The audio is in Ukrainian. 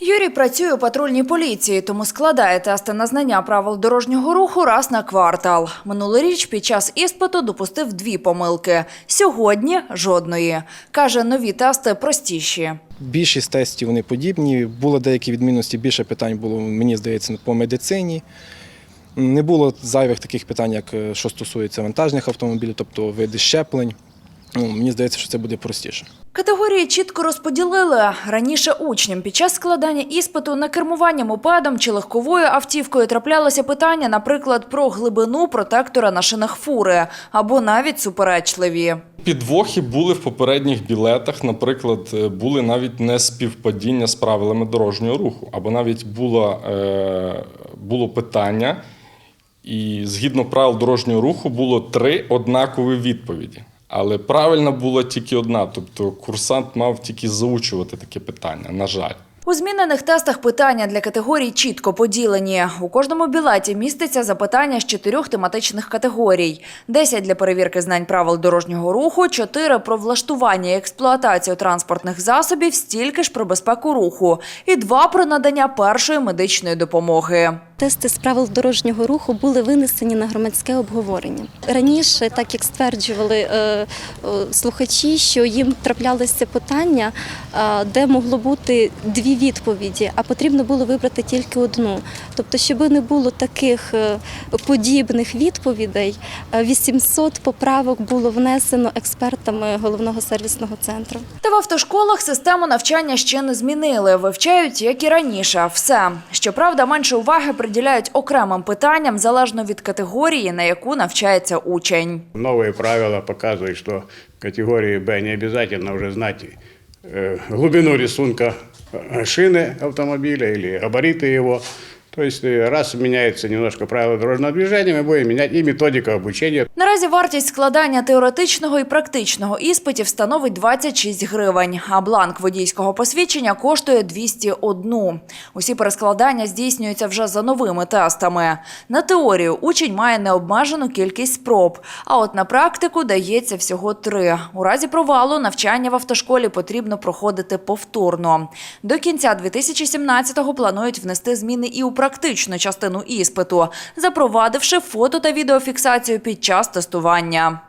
Юрій працює у патрульній поліції, тому складає тести на знання правил дорожнього руху раз на квартал. Минулоріч під час іспиту допустив дві помилки. Сьогодні жодної. Каже, нові тести простіші. Більшість тестів вони подібні. Було деякі відмінності, більше питань було, мені здається, по медицині. Не було зайвих таких питань, як е, що стосується вантажних автомобілів, тобто види щеплень. Ну, мені здається, що це буде простіше. Категорії чітко розподілили. Раніше учням під час складання іспиту на кермування мопедом чи легковою автівкою траплялося питання, наприклад, про глибину протектора на шинах фури або навіть суперечливі. Підвохи були в попередніх білетах, наприклад, е, були навіть не співпадіння з правилами дорожнього руху, або навіть було, е, було питання, і згідно правил дорожнього руху було три однакові відповіді. Але правильна була тільки одна, тобто курсант мав тільки заучувати таке питання, на жаль. У змінених тестах питання для категорій чітко поділені. У кожному білеті міститься запитання з чотирьох тематичних категорій: 10 для перевірки знань правил дорожнього руху, 4 про влаштування і експлуатацію транспортних засобів, стільки ж про безпеку руху, і 2 про надання першої медичної допомоги. Тести з правил дорожнього руху були винесені на громадське обговорення. Раніше, так як стверджували е, е, слухачі, що їм траплялися питання, е, де могло бути дві відповіді, а потрібно було вибрати тільки одну. Тобто, щоб не було таких подібних відповідей, е, 800 поправок було внесено експертами головного сервісного центру. Та в автошколах систему навчання ще не змінили. Вивчають, як і раніше, все. Щоправда, менше уваги приділяють окремим питанням залежно від категорії, на яку навчається учень. Новые правила показывают, что в категории Б не обязательно уже знать э, глубину рисунка э, шины автомобиля или габариты его. То есть э, раз меняется немножко правила дорожного движения, мы будем менять и методика обучения. Наразі вартість складання теоретичного і практичного іспитів становить 26 гривень, а бланк водійського посвідчення коштує 201. Усі перескладання здійснюються вже за новими тестами. На теорію учень має необмежену кількість спроб, а от на практику дається всього три. У разі провалу навчання в автошколі потрібно проходити повторно. До кінця 2017-го планують внести зміни і у практичну частину іспиту, запровадивши фото та відеофіксацію під час тестування.